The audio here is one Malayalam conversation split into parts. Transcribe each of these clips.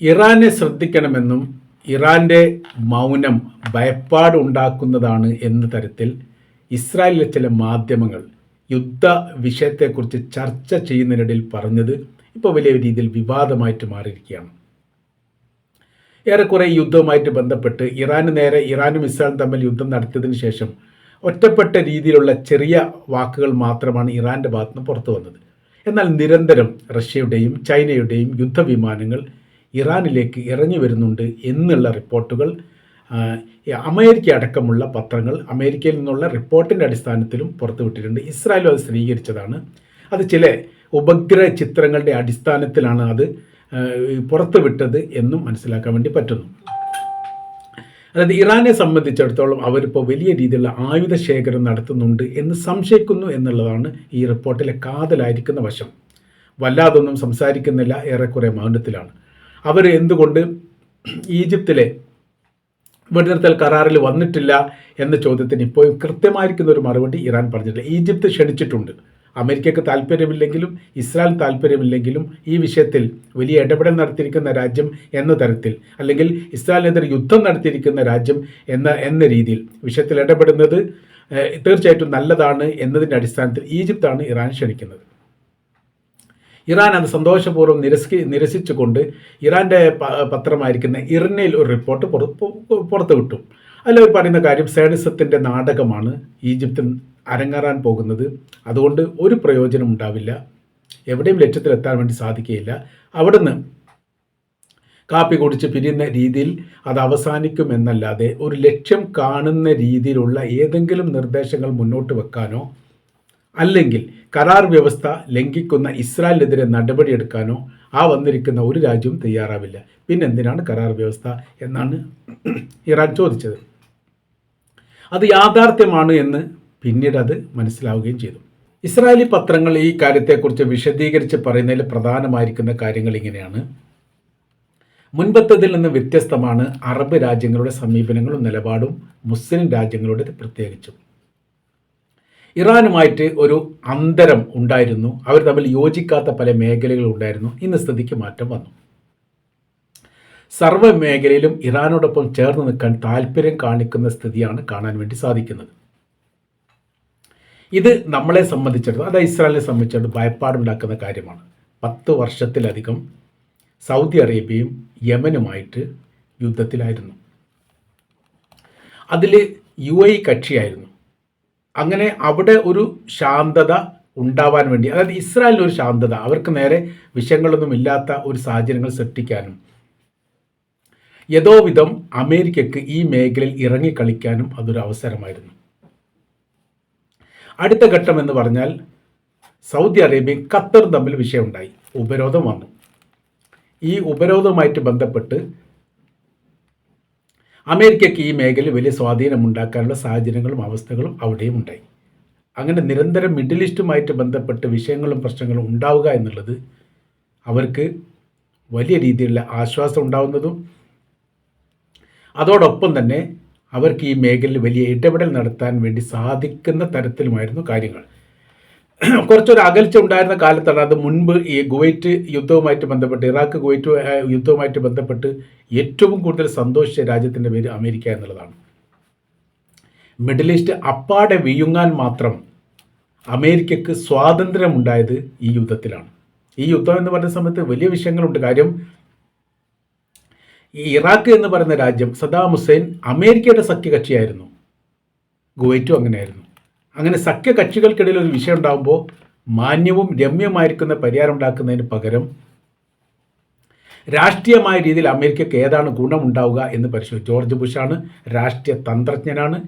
ഇറാനെ ശ്രദ്ധിക്കണമെന്നും ഇറാന്റെ മൗനം ഭയപ്പാടുണ്ടാക്കുന്നതാണ് എന്ന തരത്തിൽ ഇസ്രായേലിലെ ചില മാധ്യമങ്ങൾ യുദ്ധ വിഷയത്തെക്കുറിച്ച് ചർച്ച ചെയ്യുന്നതിനിടയിൽ പറഞ്ഞത് ഇപ്പോൾ വലിയ രീതിയിൽ വിവാദമായിട്ട് മാറിയിരിക്കുകയാണ്. ഏറെക്കുറെ യുദ്ധവുമായിട്ട് ബന്ധപ്പെട്ട് ഇറാന് നേരെ ഇറാനും ഇസ്രായേലും തമ്മിൽ യുദ്ധം നടത്തിയതിനു ശേഷം ഒറ്റപ്പെട്ട രീതിയിലുള്ള ചെറിയ വാക്കുകൾ മാത്രമാണ് ഇറാന്റെ ഭാഗത്തുനിന്ന് പുറത്തു വന്നത്. എന്നാൽ നിരന്തരം റഷ്യയുടെയും ചൈനയുടെയും യുദ്ധവിമാനങ്ങൾ ഇറാനിലേക്ക് ഇറങ്ങി വരുന്നുണ്ട് എന്നുള്ള റിപ്പോർട്ടുകൾ അമേരിക്ക അടക്കമുള്ള പത്രങ്ങൾ അമേരിക്കയിൽ നിന്നുള്ള റിപ്പോർട്ടിന്റെ അടിസ്ഥാനത്തിലും പുറത്തുവിട്ടിട്ടുണ്ട്. ഇസ്രായേലും അത് സ്ഥിരീകരിച്ചതാണ്. അത് ചില ഉപഗ്രഹ ചിത്രങ്ങളുടെ അടിസ്ഥാനത്തിലാണ് അത് പുറത്തുവിട്ടത് എന്നും മനസ്സിലാക്കാൻ വേണ്ടി പറ്റുന്നു. അതായത് ഇറാനെ സംബന്ധിച്ചിടത്തോളം അവരിപ്പോൾ വലിയ രീതിയിലുള്ള ആയുധ ശേഖരം നടത്തുന്നുണ്ട് എന്ന് സംശയിക്കുന്നു എന്നുള്ളതാണ് ഈ റിപ്പോർട്ടിലെ കാതലായിരിക്കുന്ന വശം. വല്ലാതൊന്നും സംസാരിക്കുന്നില്ല ഏറെക്കുറെ മൗനത്തിലാണ്. അവർ എന്തുകൊണ്ട് ഈജിപ്തിലെ വെടിനിർത്തൽ കരാറിൽ വന്നിട്ടില്ല എന്ന ചോദ്യത്തിന് ഇപ്പോഴും കൃത്യമായിരിക്കുന്ന ഒരു മറുപടി ഇറാൻ പറഞ്ഞിട്ടില്ല. ഈജിപ്ത് ക്ഷണിച്ചിട്ടുണ്ട്. അമേരിക്കയ്ക്ക് താല്പര്യമില്ലെങ്കിലും ഇസ്രായേൽ താല്പര്യമില്ലെങ്കിലും ഈ വിഷയത്തിൽ വലിയ ഇടപെടൽ നടത്തിയിരിക്കുന്ന രാജ്യം എന്ന തരത്തിൽ അല്ലെങ്കിൽ ഇസ്രായേലിനെതിരെ യുദ്ധം നടത്തിയിരിക്കുന്ന രാജ്യം എന്ന എന്ന രീതിയിൽ വിഷയത്തിൽ ഇടപെടുന്നത് തീർച്ചയായിട്ടും നല്ലതാണ് എന്നതിന്റെ അടിസ്ഥാനത്തിൽ ഈജിപ്താണ് ഇറാൻ ക്ഷണിക്കുന്നത്. ഇറാൻ അത് സന്തോഷപൂർവം നിരസി നിരസിച്ചുകൊണ്ട് ഇറാന്റെ പത്രമായിരിക്കുന്ന ഇറിനയിൽ ഒരു റിപ്പോർട്ട് പുറ- പുറത്തു വിട്ടു അല്ല അവർ പറയുന്ന കാര്യം സേണിസത്തിന്റെ നാടകമാണ്. ഈജിപ്തിൽ അരങ്ങേറാൻ പോകുന്നത്. അതുകൊണ്ട് ഒരു പ്രയോജനം ഉണ്ടാവില്ല. എവിടെയും ലക്ഷ്യത്തിലെത്താൻ വേണ്ടി സാധിക്കുകയില്ല. അവിടുന്ന് കാപ്പി കുടിച്ച് പിരിയുന്ന രീതിയിൽ അത് അവസാനിക്കുമെന്നല്ലാതെ ഒരു ലക്ഷ്യം കാണുന്ന രീതിയിലുള്ള ഏതെങ്കിലും നിർദ്ദേശങ്ങൾ മുന്നോട്ട് വെക്കാനോ അല്ലെങ്കിൽ കരാർ വ്യവസ്ഥ ലംഘിക്കുന്ന ഇസ്രായേലിനെതിരെ നടപടിയെടുക്കാനോ ആ വന്നിരിക്കുന്ന ഒരു രാജ്യവും തയ്യാറാവില്ല. പിന്നെ എന്തിനാണ് കരാർ വ്യവസ്ഥ എന്നാണ് ഇറാൻ ചോദിച്ചത്. അത് യാഥാർത്ഥ്യമാണ് എന്ന് പിന്നീട് അത് മനസ്സിലാവുകയും ചെയ്തു. ഇസ്രായേലി പത്രങ്ങൾ ഈ കാര്യത്തെക്കുറിച്ച് വിശദീകരിച്ച് പറയുന്നതിൽ പ്രധാനമായിരിക്കുന്ന കാര്യങ്ങൾ ഇങ്ങനെയാണ്. മുൻപത്തതിൽ നിന്ന് വ്യത്യസ്തമാണ് അറബ് രാജ്യങ്ങളുടെ സമീപനങ്ങളും നിലപാടും മുസ്ലിം രാജ്യങ്ങളുടെ പ്രത്യേകിച്ചും. ഇറാനുമായിട്ട് ഒരു അന്തരം ഉണ്ടായിരുന്നു. അവർ തമ്മിൽ യോജിക്കാത്ത പല മേഖലകളും ഉണ്ടായിരുന്നു. ഇന്ന് സ്ഥിതിക്ക് മാറ്റം വന്നു. സർവ മേഖലയിലും ഇറാനോടൊപ്പം ചേർന്ന് നിൽക്കാൻ താല്പര്യം കാണിക്കുന്ന സ്ഥിതിയാണ് കാണാൻ വേണ്ടി സാധിക്കുന്നത്. ഇത് നമ്മളെ സംബന്ധിച്ചിടത്തോളം അതായത് ഇസ്രായേലിനെ സംബന്ധിച്ചിടത്തോളം ഭയപ്പാടുണ്ടാക്കുന്ന കാര്യമാണ്. പത്ത് വർഷത്തിലധികം സൗദി അറേബ്യയും യമനുമായിട്ട് യുദ്ധത്തിലായിരുന്നു. അതിൽ യു എ കക്ഷിയായിരുന്നു. അങ്ങനെ അവിടെ ഒരു ശാന്തത ഉണ്ടാവാൻ വേണ്ടി അതായത് ഇസ്രായേലിന് ഒരു ശാന്തത അവർക്ക് നേരെ വിഷയങ്ങളൊന്നും ഇല്ലാത്ത ഒരു സാഹചര്യങ്ങൾ സൃഷ്ടിക്കാനും യഥോവിധം അമേരിക്കക്ക് ഈ മേഖലയിൽ ഇറങ്ങിക്കളിക്കാനും അതൊരു അവസരമായിരുന്നു. അടുത്ത ഘട്ടം എന്ന് പറഞ്ഞാൽ സൗദി അറേബ്യയും ഖത്തറും തമ്മിൽ വിഷയമുണ്ടായി ഉപരോധം വന്നു. ഈ ഉപരോധവുമായിട്ട് ബന്ധപ്പെട്ട് അമേരിക്കയ്ക്ക് ഈ മേഖലയിൽ വലിയ സ്വാധീനമുണ്ടാക്കാനുള്ള സാഹചര്യങ്ങളും അവസ്ഥകളും അവിടെയും ഉണ്ടായി. അങ്ങനെ നിരന്തരം മിഡിൽ ഈസ്റ്റുമായിട്ട് ബന്ധപ്പെട്ട് വിഷയങ്ങളും പ്രശ്നങ്ങളും ഉണ്ടാവുക എന്നുള്ളത് അവർക്ക് വലിയ രീതിയിലുള്ള ആശ്വാസം ഉണ്ടാവുന്നതും അതോടൊപ്പം തന്നെ അവർക്ക് ഈ മേഖലയിൽ വലിയ ഇടപെടൽ നടത്താൻ വേണ്ടി സാധിക്കുന്ന തരത്തിലുമായിരുന്നു കാര്യങ്ങൾ. കുറച്ചൊരു അകൽച്ച ഉണ്ടായിരുന്ന കാലത്താണ് അത് മുൻപ് ഈ കുവൈറ്റ് യുദ്ധവുമായിട്ട് ബന്ധപ്പെട്ട് ഇറാഖ് കുവൈറ്റ് ആ, യുദ്ധവുമായിട്ട് ബന്ധപ്പെട്ട് ഏറ്റവും കൂടുതൽ സന്തോഷിച്ച രാജ്യത്തിന്റെ പേര് അമേരിക്ക എന്നുള്ളതാണ്. മിഡിൽ ഈസ്റ്റ് അപ്പാടെ വിയുങ്ങാൻ മാത്രം അമേരിക്കക്ക് സ്വാതന്ത്ര്യമുണ്ടായത് ഈ യുദ്ധത്തിലാണ്. ഈ യുദ്ധം എന്ന് പറയുന്ന സമയത്ത് വലിയ വിഷയങ്ങളുണ്ട്. കാര്യം ഈ ഇറാഖ് എന്ന് പറയുന്ന രാജ്യം സദാം ഹുസൈൻ അമേരിക്കയുടെ സഖ്യകക്ഷിയായിരുന്നു. കുവൈറ്റും അങ്ങനെയായിരുന്നു. അങ്ങനെ സഖ്യകക്ഷികൾക്കിടയിൽ ഒരു വിഷയം ഉണ്ടാകുമ്പോൾ മാന്യവും രമ്യമായിരിക്കുന്ന പരിഹാരം ഉണ്ടാക്കുന്നതിന് പകരം രാഷ്ട്രീയമായ രീതിയിൽ അമേരിക്കയ്ക്ക് ഏതാണ് ഗുണമുണ്ടാവുക എന്ന് പരിശോധിച്ചു. ജോർജ് ബുഷാണ് രാഷ്ട്രീയ തന്ത്രജ്ഞനാണ്.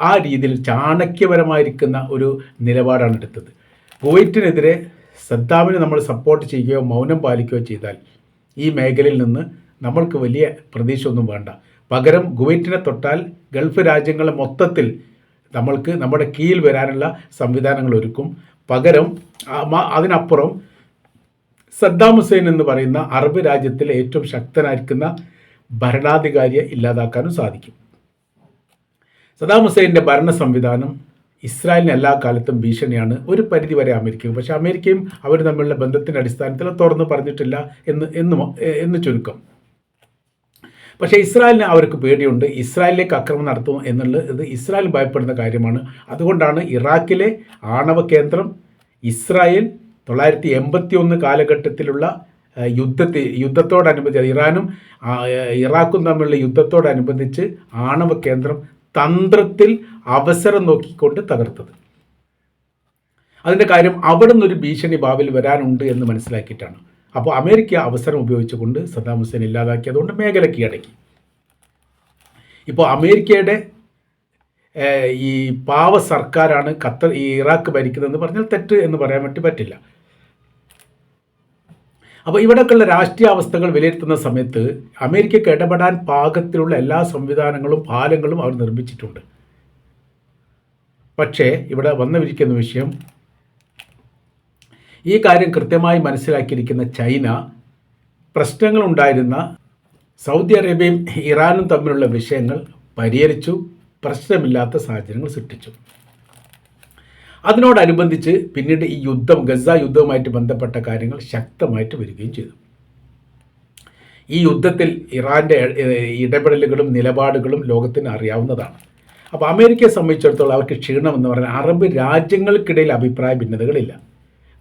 ആ രീതിയിൽ ചാണക്യപരമായിരിക്കുന്ന ഒരു നിലപാടാണ് എടുത്തത്. കുവൈറ്റിനെതിരെ സദ്ദാമിനെ നമ്മൾ സപ്പോർട്ട് ചെയ്യുകയോ മൗനം പാലിക്കുകയോ ചെയ്താൽ ഈ മേഖലയിൽ നിന്ന് നമ്മൾക്ക് വലിയ പ്രതീക്ഷ ഒന്നും വേണ്ട. പകരം കുവൈറ്റിനെ തൊട്ടാൽ ഗൾഫ് രാജ്യങ്ങളെ മൊത്തത്തിൽ നമ്മൾക്ക് നമ്മുടെ കീഴിൽ വരാനുള്ള സംവിധാനങ്ങൾ ഒരുക്കും. പകരം അതിനപ്പുറം സദ്ദാം ഹുസൈൻ എന്ന് പറയുന്ന അറബ് രാജ്യത്തിലെ ഏറ്റവും ശക്തനായിരിക്കുന്ന ഭരണാധികാരിയെ ഇല്ലാതാക്കാനും സാധിക്കും. സദ്ദാം ഹുസൈന്റെ ഭരണ സംവിധാനം ഇസ്രായേലിന് എല്ലാ കാലത്തും ഭീഷണിയാണ്. ഒരു പരിധിവരെ അമേരിക്കയും പക്ഷേ അമേരിക്കയും അവർ തമ്മിലുള്ള ബന്ധത്തിന്റെ അടിസ്ഥാനത്തിൽ തുറന്ന് പറഞ്ഞിട്ടില്ല എന്ന് എന്ന് എന്ന് ചുരുക്കം. പക്ഷേ ഇസ്രായേലിന് അവർക്ക് പേടിയുണ്ട്. ഇസ്രായേലിലേക്ക് ആക്രമണം നടത്തും എന്നുള്ളത് ഇത് ഇസ്രായേൽ ഭയപ്പെടുന്ന കാര്യമാണ്. അതുകൊണ്ടാണ് ഇറാഖിലെ ആണവ കേന്ദ്രം ഇസ്രായേൽ തൊള്ളായിരത്തി എൺപത്തി ഒന്ന് കാലഘട്ടത്തിലുള്ള യുദ്ധത്തിൽ യുദ്ധത്തോടനുബന്ധിച്ച് ഇറാനും ഇറാഖും തമ്മിലുള്ള യുദ്ധത്തോടനുബന്ധിച്ച് ആണവ കേന്ദ്രം തന്ത്രത്തിൽ അവസരം നോക്കിക്കൊണ്ട് തകർത്തത്. അതിന്റെ കാര്യം അവിടെ നിന്നൊരു ഭീഷണി ഭാവിയിൽ വരാനുണ്ട് എന്ന് മനസ്സിലാക്കിയിട്ടാണ്. അപ്പോൾ അമേരിക്ക അവസരം ഉപയോഗിച്ചുകൊണ്ട് സദ്ദാം ഹുസൈൻ ഇല്ലാതാക്കി അതുകൊണ്ട് മേഖല കീഴടക്കി. ഇപ്പോൾ അമേരിക്കയുടെ ഈ പാവ സർക്കാരാണ് ഖത്തർ ഈ ഇറാഖ് ഭരിക്കുന്നതെന്ന് പറഞ്ഞാൽ തെറ്റ് എന്ന് പറയാൻ വേണ്ടി പറ്റില്ല. അപ്പോൾ ഇവിടെയൊക്കെയുള്ള രാഷ്ട്രീയ അവസ്ഥകൾ വിലയിരുത്തുന്ന സമയത്ത് അമേരിക്കയ്ക്ക് ഇടപെടാൻ പാകത്തിലുള്ള എല്ലാ സംവിധാനങ്ങളും പാലങ്ങളും അവർ നിർമ്മിച്ചിട്ടുണ്ട്. പക്ഷേ ഇവിടെ വന്നിരിക്കുന്ന വിഷയം ഈ കാര്യം കൃത്യമായി മനസ്സിലാക്കിയിരിക്കുന്ന ചൈന പ്രശ്നങ്ങളുണ്ടായിരുന്ന സൗദി അറേബ്യയും ഇറാനും തമ്മിലുള്ള വിഷയങ്ങൾ പരിഹരിച്ചു പ്രശ്നമില്ലാത്ത സാഹചര്യങ്ങൾ സൃഷ്ടിച്ചു. അതിനോടനുബന്ധിച്ച് പിന്നീട് ഈ യുദ്ധം ഗസ യുദ്ധവുമായിട്ട് ബന്ധപ്പെട്ട കാര്യങ്ങൾ ശക്തമായിട്ട് വരികയും ചെയ്തു. ഈ യുദ്ധത്തിൽ ഇറാന്റെ ഇടപെടലുകളും നിലപാടുകളും ലോകത്തിന് അറിയാവുന്നതാണ്. അപ്പോൾ അമേരിക്കയെ സംബന്ധിച്ചിടത്തോളം അവർക്ക് ക്ഷീണമെന്ന് പറഞ്ഞാൽ അറബ് രാജ്യങ്ങൾക്കിടയിൽ അഭിപ്രായ ഭിന്നതകളില്ല.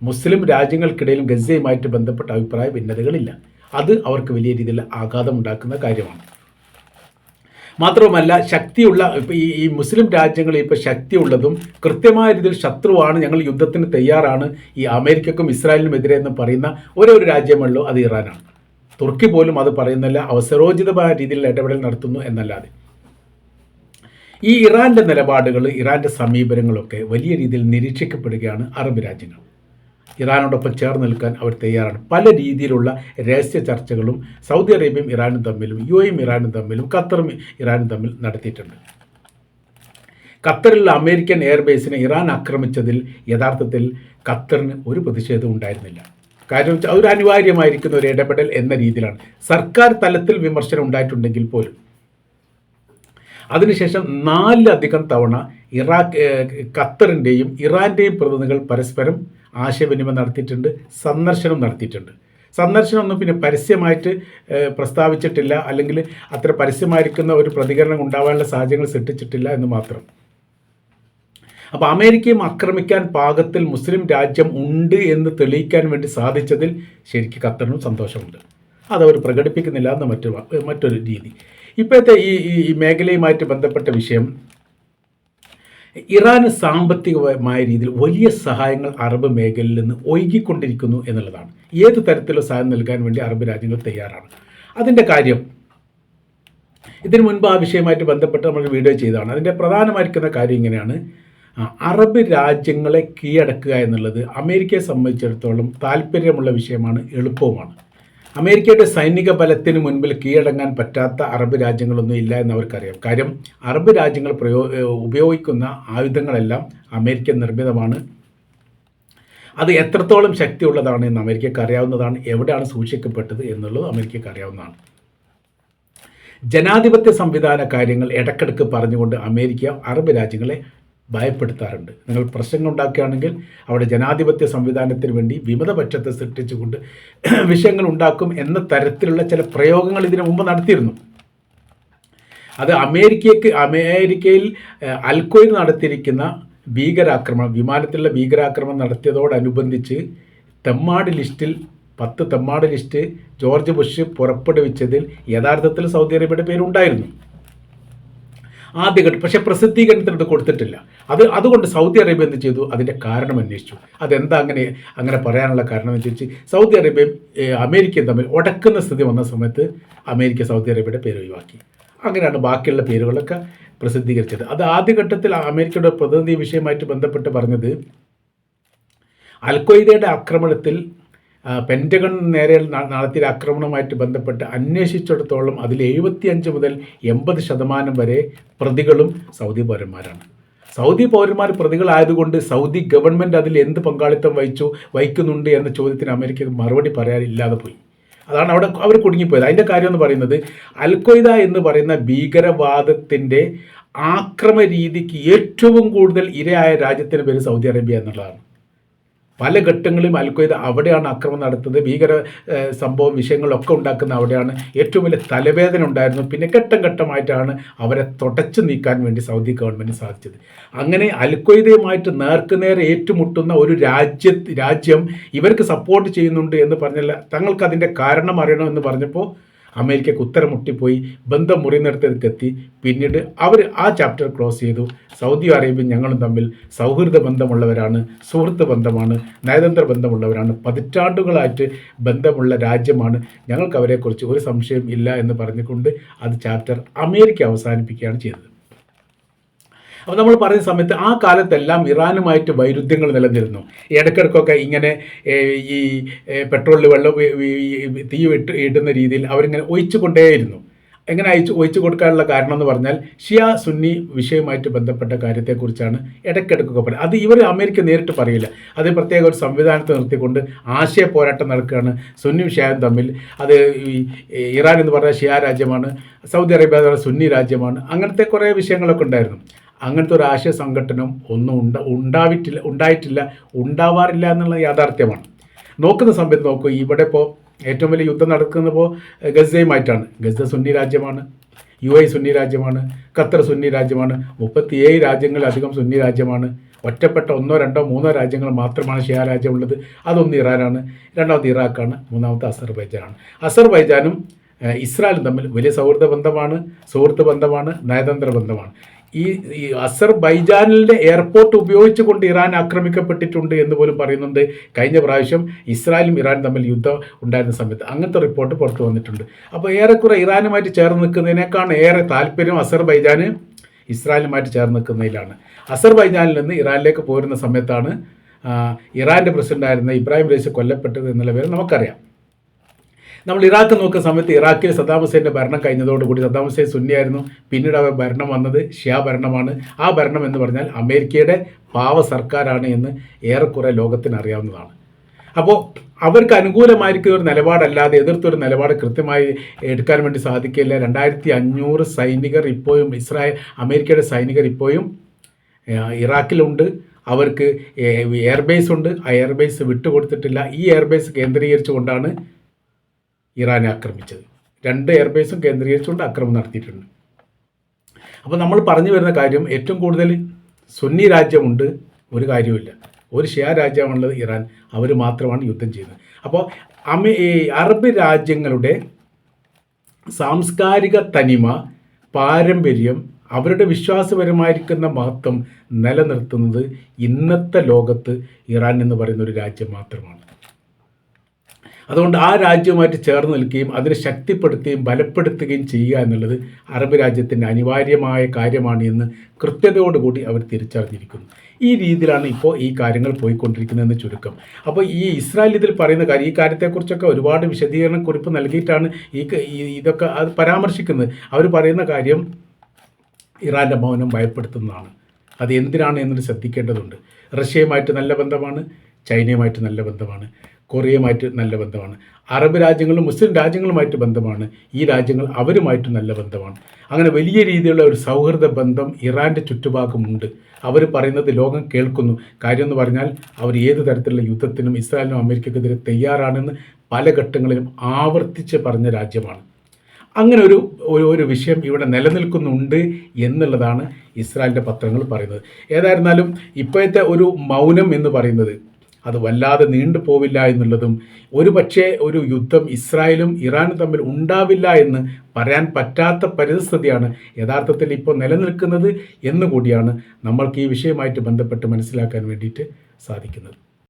മുസ്ലിം രാജ്യങ്ങൾക്കിടയിലും ഗസയുമായിട്ട് ബന്ധപ്പെട്ട അഭിപ്രായ ഭിന്നതകളില്ല. അത് അവർക്ക് വലിയ രീതിയിൽ ആഘാതം ഉണ്ടാക്കുന്ന കാര്യമാണ്. മാത്രവുമല്ല ശക്തിയുള്ള ഇപ്പോൾ ഈ ഈ മുസ്ലിം രാജ്യങ്ങളിൽ ഇപ്പോൾ ശക്തിയുള്ളതും കൃത്യമായ രീതിയിൽ ശത്രുവാണ് ഞങ്ങൾ യുദ്ധത്തിന് തയ്യാറാണ് ഈ അമേരിക്കക്കും ഇസ്രായേലിനും എതിരെ എന്ന് പറയുന്ന ഒരേ ഒരു രാജ്യമുള്ളൂ അത് ഇറാനാണ്. തുർക്കി പോലും അത് പറയുന്നില്ല അവസരോചിതമായ രീതിയിൽ ഇടപെടൽ നടത്തുന്നു എന്നല്ലാതെ. ഈ ഇറാന്റെ നിലപാടുകൾ ഇറാന്റെ സമീപനങ്ങളൊക്കെ വലിയ രീതിയിൽ നിരീക്ഷിക്കപ്പെടുകയാണ് അറബ് രാജ്യങ്ങൾ. ഇറാനോടൊപ്പം ചേർന്ന് നിൽക്കാൻ അവർ തയ്യാറാണ്. പല രീതിയിലുള്ള രഹസ്യ ചർച്ചകളും സൗദി അറേബ്യയും ഇറാനും തമ്മിലും യു എയും ഇറാനും തമ്മിലും ഖത്തറും ഇറാനും തമ്മിൽ നടത്തിയിട്ടുണ്ട്. ഖത്തറിലുള്ള അമേരിക്കൻ എയർബേസിനെ ഇറാൻ ആക്രമിച്ചതിൽ യഥാർത്ഥത്തിൽ ഖത്തറിന് ഒരു പ്രതിഷേധവും ഉണ്ടായിരുന്നില്ല. കാരണം വെച്ചാൽ ഒരു അനിവാര്യമായിരിക്കുന്ന ഒരു ഇടപെടൽ എന്ന രീതിയിലാണ്. സർക്കാർ തലത്തിൽ വിമർശനം ഉണ്ടായിട്ടുണ്ടെങ്കിൽ പോലും. അതിനുശേഷം നാലിലധികം തവണ ഇറാഖ് ഖത്തറിന്റെയും ഇറാന്റെയും പ്രതിനിധികൾ പരസ്പരം ആശയവിനിമയം നടത്തിയിട്ടുണ്ട് സന്ദർശനം നടത്തിയിട്ടുണ്ട്. സന്ദർശനമൊന്നും പിന്നെ പരസ്യമായിട്ട് പ്രസ്താവിച്ചിട്ടില്ല. അല്ലെങ്കിൽ അത്ര പരസ്യമായിരിക്കുന്ന ഒരു പ്രതികരണം ഉണ്ടാവാനുള്ള സാഹചര്യങ്ങൾ സൃഷ്ടിച്ചിട്ടില്ല എന്ന് മാത്രം. അപ്പോൾ അമേരിക്കയും ആക്രമിക്കാൻ പാകത്തിൽ മുസ്ലിം രാജ്യം ഉണ്ട് എന്ന് തെളിയിക്കാൻ വേണ്ടി സാധിച്ചതിൽ ശരിക്കും ഖത്തറിനും സന്തോഷമുണ്ട്. അതവർ പ്രകടിപ്പിക്കുന്നില്ല എന്ന മറ്റൊരു മറ്റൊരു രീതി. ഇപ്പോഴത്തെ ഈ ഈ മേഖലയുമായിട്ട് ബന്ധപ്പെട്ട വിഷയം ഇറാന് സാമ്പത്തികമായ രീതിയിൽ വലിയ സഹായങ്ങൾ അറബ് മേഖലയിൽ നിന്ന് ഒഴുകിക്കൊണ്ടിരിക്കുന്നു എന്നുള്ളതാണ്. ഏത് തരത്തിലുള്ള സഹായം നൽകാൻ വേണ്ടി അറബ് രാജ്യങ്ങൾ തയ്യാറാണ്. അതിന്റെ കാര്യം ഇതിനു മുൻപ് ആ വിഷയമായിട്ട് ബന്ധപ്പെട്ട് നമ്മൾ വീഡിയോ ചെയ്തതാണ്. അതിന്റെ പ്രധാനമായിരിക്കുന്ന കാര്യം ഇങ്ങനെയാണ്. അറബ് രാജ്യങ്ങളെ കീഴടക്കുക എന്നുള്ളത് അമേരിക്കയെ സംബന്ധിച്ചിടത്തോളം താല്പര്യമുള്ള വിഷയമാണ് എളുപ്പവുമാണ്. അമേരിക്കയുടെ സൈനിക ബലത്തിന് മുൻപിൽ കീഴടങ്ങാൻ പറ്റാത്ത അറബ് രാജ്യങ്ങളൊന്നും ഇല്ല എന്ന് അവർക്കറിയാം കാര്യം അറബ് രാജ്യങ്ങൾ പ്രയോ ഉപയോഗിക്കുന്ന ആയുധങ്ങളെല്ലാം അമേരിക്ക നിർമ്മിതമാണ്. അത് എത്രത്തോളം ശക്തിയുള്ളതാണ് എന്ന് അമേരിക്കക്ക് അറിയാവുന്നതാണ് എവിടെയാണ് സൂക്ഷിക്കപ്പെട്ടത് എന്നുള്ളത് അമേരിക്കക്ക് അറിയാവുന്നതാണ്. ജനാധിപത്യ സംവിധാന കാര്യങ്ങൾ ഇടക്കിടക്ക് പറഞ്ഞുകൊണ്ട് അമേരിക്ക അറബ് രാജ്യങ്ങളെ ഭയപ്പെടുത്താറുണ്ട്. നിങ്ങൾ പ്രശ്നങ്ങൾ ഉണ്ടാക്കുകയാണെങ്കിൽ അവിടെ ജനാധിപത്യ സംവിധാനത്തിന് വേണ്ടി വിമതപക്ഷത്തെ സൃഷ്ടിച്ചുകൊണ്ട് വിഷയങ്ങൾ ഉണ്ടാക്കും എന്ന തരത്തിലുള്ള ചില പ്രയോഗങ്ങൾ ഇതിനു മുമ്പ് നടത്തിയിരുന്നു. അത് അമേരിക്കയ്ക്ക് അമേരിക്കയിൽ അൽക്കോയിൽ നടത്തിയിരിക്കുന്ന ഭീകരാക്രമണം വിമാനത്തിലുള്ള ഭീകരാക്രമണം നടത്തിയതോടനുബന്ധിച്ച് തെമ്മാട് ലിസ്റ്റിൽ പത്ത് തെമ്മാട് ലിസ്റ്റ് ജോർജ് ബുഷ് പുറപ്പെടുവിച്ചതിൽ യഥാർത്ഥത്തിൽ സൗദി അറേബ്യയുടെ പേരുണ്ടായിരുന്നു. ആദ്യഘട്ടം പക്ഷേ പ്രസിദ്ധീകരണത്തിന് ഇത് കൊടുത്തിട്ടില്ല. അത് അതുകൊണ്ട് സൗദി അറേബ്യ എന്ത് ചെയ്തു? അതിന്റെ കാരണം അന്വേഷിച്ചു. അതെന്താ അങ്ങനെ അങ്ങനെ പറയാനുള്ള കാരണം എന്ന് സൗദി അറേബ്യയും അമേരിക്കയും തമ്മിൽ ഉടക്കുന്ന സ്ഥിതി വന്ന സമയത്ത് അമേരിക്ക സൗദി അറേബ്യയുടെ പേര് ഒഴിവാക്കി. അങ്ങനെയാണ് ബാക്കിയുള്ള പേരുകളൊക്കെ പ്രസിദ്ധീകരിച്ചത്. അത് ആദ്യഘട്ടത്തിൽ അമേരിക്കയുടെ പ്രതിനിധി വിഷയമായിട്ട് ബന്ധപ്പെട്ട് പറഞ്ഞത് അൽക്കൊയ്ദയുടെ ആക്രമണത്തിൽ പെന്റഗൺ നേരെ നടത്തിയ ആക്രമണവുമായിട്ട് ബന്ധപ്പെട്ട് അന്വേഷിച്ചിടത്തോളം അതിൽ എഴുപത്തിയഞ്ച് മുതൽ എൺപത് ശതമാനം വരെ പ്രതികളും സൗദി പൗരന്മാരാണ്. സൗദി പൗരന്മാർ പ്രതികളായതുകൊണ്ട് സൗദി ഗവൺമെന്റ് അതിൽ എന്ത് പങ്കാളിത്തം വഹിച്ചു വഹിക്കുന്നുണ്ട് എന്ന ചോദ്യത്തിന് അമേരിക്ക മറുപടി പറയാനില്ലാതെ പോയി. അതാണ് അവിടെ അവർ കുടുങ്ങിപ്പോയത്. അതിന്റെ കാര്യം എന്ന് പറയുന്നത് അൽക്കൊയ്ദ എന്ന് പറയുന്ന ഭീകരവാദത്തിന്റെ ആക്രമ രീതിക്ക് ഏറ്റവും കൂടുതൽ ഇരയായ രാജ്യത്തിന് പേര് സൗദി അറേബ്യ എന്നുള്ളതാണ്. പല ഘട്ടങ്ങളിലും അൽക്വയ്ദ അവിടെയാണ് ആക്രമണം നടത്തുന്നത്. ഭീകര സംഭവം വിഷയങ്ങളൊക്കെ ഉണ്ടാക്കുന്ന അവിടെയാണ്. ഏറ്റവും വലിയ തലവേദന ഉണ്ടായിരുന്നു. പിന്നെ ഘട്ടം ഘട്ടമായിട്ടാണ് അവരെ തുടച്ചു നീക്കാൻ വേണ്ടി സൗദി ഗവൺമെന്റ് സാധിച്ചത്. അങ്ങനെ അൽക്വയ്ദയുമായിട്ട് നേർക്കുനേരെ ഏറ്റുമുട്ടുന്ന ഒരു രാജ്യ രാജ്യം ഇവർക്ക് സപ്പോർട്ട് ചെയ്യുന്നുണ്ട് എന്ന് പറഞ്ഞല്ല തങ്ങൾക്ക് അതിന്റെ കാരണം അറിയണമെന്ന് പറഞ്ഞപ്പോൾ അമേരിക്കക്ക് ഉത്തരം മുട്ടിപ്പോയി ബന്ധം മുറിയുന്നിടത്തേക്ക് പിന്നീട് അവർ ആ ചാപ്റ്റർ ക്ലോസ് ചെയ്തു. സൗദി അറേബ്യ ഞങ്ങളും തമ്മിൽ സൗഹൃദ ബന്ധമുള്ളവരാണ് സുഹൃത്ത് ബന്ധമാണ് നയതന്ത്ര ബന്ധമുള്ളവരാണ് പതിറ്റാണ്ടുകളായിട്ട് ബന്ധമുള്ള രാജ്യമാണ്. ഞങ്ങൾക്ക് അവരെക്കുറിച്ച് ഒരു സംശയം ഇല്ല എന്ന് പറഞ്ഞുകൊണ്ട് അത് ചാപ്റ്റർ അമേരിക്ക അവസാനിപ്പിക്കുകയാണ് ചെയ്തത്. അപ്പോൾ നമ്മൾ പറയുന്ന സമയത്ത് ആ കാലത്തെല്ലാം ഇറാനുമായിട്ട് വൈരുദ്ധ്യങ്ങൾ നിലനിന്നിരുന്നു. ഇടയ്ക്കിടയ്ക്കൊക്കെ ഇങ്ങനെ ഈ പെട്രോളിൽ വെള്ളം തീ ഇട്ട് ഇടുന്ന രീതിയിൽ അവരിങ്ങനെ ഒഴിച്ചു കൊണ്ടേയിരുന്നു എങ്ങനെ അയച്ചു ഒഴിച്ചു കൊടുക്കാനുള്ള കാരണം എന്ന് പറഞ്ഞാൽ ഷിയ സുന്നി വിഷയമായിട്ട് ബന്ധപ്പെട്ട കാര്യത്തെക്കുറിച്ചാണ് ഇടയ്ക്കിടയ്ക്കൊക്കെ പറയുന്നത്. അത് ഇവർ അമേരിക്ക നേരിട്ട് പറയില്ല. അത് പ്രത്യേക ഒരു സംവിധാനത്തെ നിർത്തിക്കൊണ്ട് ആശയ പോരാട്ടം നടക്കുകയാണ് സുന്നി ഷിയായും തമ്മിൽ. അത് ഇറാൻ എന്ന് പറഞ്ഞാൽ ഷിയ രാജ്യമാണ് സൗദി അറേബ്യ എന്ന് പറഞ്ഞാൽ സുന്നി രാജ്യമാണ്. അങ്ങനത്തെ കുറേ വിഷയങ്ങളൊക്കെ ഉണ്ടായിരുന്നു. അങ്ങനത്തെ ഒരു ആശയ സംഘടനം ഒന്നും ഉണ്ട ഉണ്ടാവിട്ടില്ല ഉണ്ടായിട്ടില്ല ഉണ്ടാവാറില്ല എന്നുള്ള യാഥാർത്ഥ്യമാണ്. നോക്കുന്ന സമയത്ത് നോക്കൂ ഇവിടെ ഇപ്പോൾ ഏറ്റവും വലിയ യുദ്ധം നടക്കുന്നപ്പോൾ ഗസയുമായിട്ടാണ് ഗസ സുന്നി രാജ്യമാണ് യു എ സുന്നി രാജ്യമാണ് ഖത്തർ സുന്നി രാജ്യമാണ് മുപ്പത്തിയേഴ് രാജ്യങ്ങളിലധികം സുന്നി രാജ്യമാണ്. ഒറ്റപ്പെട്ട ഒന്നോ രണ്ടോ മൂന്നോ രാജ്യങ്ങൾ മാത്രമാണ് ഷിയ രാജ്യമുള്ളത്. അതൊന്ന് ഇറാനാണ് രണ്ടാമത് ഇറാഖാണ് മൂന്നാമത്തെ അസർബൈജാനാണ്. അസർബൈജാനും ഇസ്രായേലും തമ്മിൽ വലിയ സൗഹൃദ ബന്ധമാണ് സുഹൃത്ത് ബന്ധമാണ് നയതന്ത്ര ബന്ധമാണ്. ഈ അസർബൈജാനിലെ എയർപോർട്ട് ഉപയോഗിച്ചുകൊണ്ട് ഇറാൻ ആക്രമിക്കപ്പെട്ടിട്ടുണ്ട് എന്ന് പോലും പറയുന്നുണ്ട്. കഴിഞ്ഞ പ്രാവശ്യം ഇസ്രായേലും ഇറാനും തമ്മിൽ യുദ്ധം ഉണ്ടായിരുന്ന സമയത്ത് അങ്ങനത്തെ റിപ്പോർട്ട് പുറത്തു വന്നിട്ടുണ്ട്. അപ്പോൾ ഏറെക്കുറെ ഇറാനുമായിട്ട് ചേർന്ന് നിൽക്കുന്നതിനേക്കാൾ ഏറെ താല്പര്യം അസർബൈജാന് ഇസ്രായേലുമായിട്ട് ചേർന്ന് നിൽക്കുന്നതിലാണ്. അസർബൈജാനിൽ നിന്ന് ഇറാനിലേക്ക് പോരുന്ന സമയത്താണ് ഇറാന്റെ പ്രസിഡന്റായിരുന്ന ഇബ്രാഹിം റൈസ് കൊല്ലപ്പെട്ടത് എന്നുള്ള പേര് നമുക്കറിയാം. നമ്മൾ ഇറാഖ് നോക്കുന്ന സമയത്ത് ഇറാഖിൽ സദ്ദാം ഹുസൈന്റെ ഭരണം കഴിഞ്ഞതോടുകൂടി സദ്ദാം ഹുസൈൻ സുന്നിയായിരുന്നു പിന്നീട് അവ ഭരണം വന്നത് ഷിയാ ഭരണമാണ്. ആ ഭരണം എന്ന് പറഞ്ഞാൽ അമേരിക്കയുടെ പാവ സർക്കാരാണ് എന്ന് ഏറെക്കുറെ ലോകത്തിന് അറിയാവുന്നതാണ്. അപ്പോൾ അവർക്ക് അനുകൂലമായിരിക്കുന്ന ഒരു നിലപാടല്ലാതെ എതിർത്തൊരു നിലപാട് കൃത്യമായി എടുക്കാൻ വേണ്ടി സാധിക്കില്ല. രണ്ടായിരത്തി അഞ്ഞൂറ് സൈനികർ ഇപ്പോഴും ഇസ്രായേൽ അമേരിക്കയുടെ സൈനികർ ഇപ്പോഴും ഇറാഖിലുണ്ട്. അവർക്ക് എയർബേസ് ഉണ്ട്. ആ എയർബേസ് വിട്ടുകൊടുത്തിട്ടില്ല. ഈ എയർബേസ് കേന്ദ്രീകരിച്ചുകൊണ്ടാണ് ഇറാനെ ആക്രമിച്ചത്. രണ്ട് എയർബേസും കേന്ദ്രീകരിച്ചുകൊണ്ട് ആക്രമണം നടത്തിയിട്ടുണ്ട്. അപ്പോൾ നമ്മൾ പറഞ്ഞു വരുന്ന കാര്യം ഏറ്റവും കൂടുതൽ സുന്നി രാജ്യമുണ്ട് ഒരു കാര്യവുമില്ല. ഒരു ഷിയ രാജ്യമാണുള്ളത് ഇറാൻ. അവർ മാത്രമാണ് യുദ്ധം ചെയ്യുന്നത്. അപ്പോൾ അമേ അറബ് രാജ്യങ്ങളുടെ സാംസ്കാരിക തനിമ പാരമ്പര്യം അവരുടെ വിശ്വാസപരമായിരിക്കുന്ന മഹത്വം നിലനിർത്തുന്നത് ഇന്നത്തെ ലോകത്ത് ഇറാൻ എന്ന് പറയുന്ന ഒരു രാജ്യം മാത്രമാണ്. അതുകൊണ്ട് ആ രാജ്യവുമായിട്ട് ചേർന്ന് നിൽക്കുകയും അതിനെ ശക്തിപ്പെടുത്തുകയും ബലപ്പെടുത്തുകയും ചെയ്യുക എന്നുള്ളത് അറബ് രാജ്യത്തിന്റെ അനിവാര്യമായ കാര്യമാണ് എന്ന് കൃത്യതയോടുകൂടി അവർ തിരിച്ചറിഞ്ഞിരിക്കുന്നു. ഈ രീതിയിലാണ് ഇപ്പോൾ ഈ കാര്യങ്ങൾ പോയിക്കൊണ്ടിരിക്കുന്നതെന്ന് ചുരുക്കം. അപ്പോൾ ഈ ഇസ്രായേൽ ഇതിൽ പറയുന്ന കാര്യം ഈ കാര്യത്തെക്കുറിച്ചൊക്കെ ഒരുപാട് വിശദീകരണ കുറിപ്പ് നൽകിയിട്ടാണ് ഈ ഇതൊക്കെ അത് പരാമർശിക്കുന്നത്. അവർ പറയുന്ന കാര്യം ഇറാന്റെ മൗനം ഭയപ്പെടുത്തുന്നതാണ്. അത് എന്തിനാണ് എന്നത് ശ്രദ്ധിക്കേണ്ടതുണ്ട്. റഷ്യയുമായിട്ട് നല്ല ബന്ധമാണ് ചൈനയുമായിട്ട് നല്ല ബന്ധമാണ്. കൊറിയയുമായിട്ട് നല്ല ബന്ധമാണ്. അറബ് രാജ്യങ്ങളും മുസ്ലിം രാജ്യങ്ങളുമായിട്ട് ബന്ധമാണ്. ഈ രാജ്യങ്ങൾ അവരുമായിട്ട് നല്ല ബന്ധമാണ്. അങ്ങനെ വലിയ രീതിയിലുള്ള ഒരു സൗഹൃദ ബന്ധം ഇറാന്റെ ചുറ്റുഭാഗമുണ്ട്. അവർ പറയുന്നത് ലോകം കേൾക്കുന്നു. കാര്യം എന്ന് പറഞ്ഞാൽ അവർ ഏത് തരത്തിലുള്ള യുദ്ധത്തിനും ഇസ്രായേലിനും അമേരിക്കക്കെതിരെ തയ്യാറാണെന്ന് പല ഘട്ടങ്ങളിലും ആവർത്തിച്ച് പറഞ്ഞ രാജ്യമാണ്. അങ്ങനെ ഒരു ഒരു വിഷയം ഇവിടെ നിലനിൽക്കുന്നുണ്ട് എന്നുള്ളതാണ് ഇസ്രായേലിന്റെ പത്രങ്ങൾ പറയുന്നത്. ഏതായിരുന്നാലും ഇപ്പോഴത്തെ ഒരു മൗനം എന്ന് പറയുന്നത് അത് വല്ലാതെ നീണ്ടു പോവില്ല എന്നുള്ളതും ഒരു പക്ഷേ ഒരു യുദ്ധം ഇസ്രായേലും ഇറാനും തമ്മിൽ ഉണ്ടാവില്ല എന്ന് പറയാൻ പറ്റാത്ത പരിസ്ഥിതിയാണ് യഥാർത്ഥത്തിൽ ഇപ്പോൾ നിലനിൽക്കുന്നത് എന്നുകൂടിയാണ് നമ്മൾക്ക് ഈ വിഷയമായിട്ട് ബന്ധപ്പെട്ട് മനസ്സിലാക്കാൻ വേണ്ടിയിട്ട് സാധിക്കുന്നത്.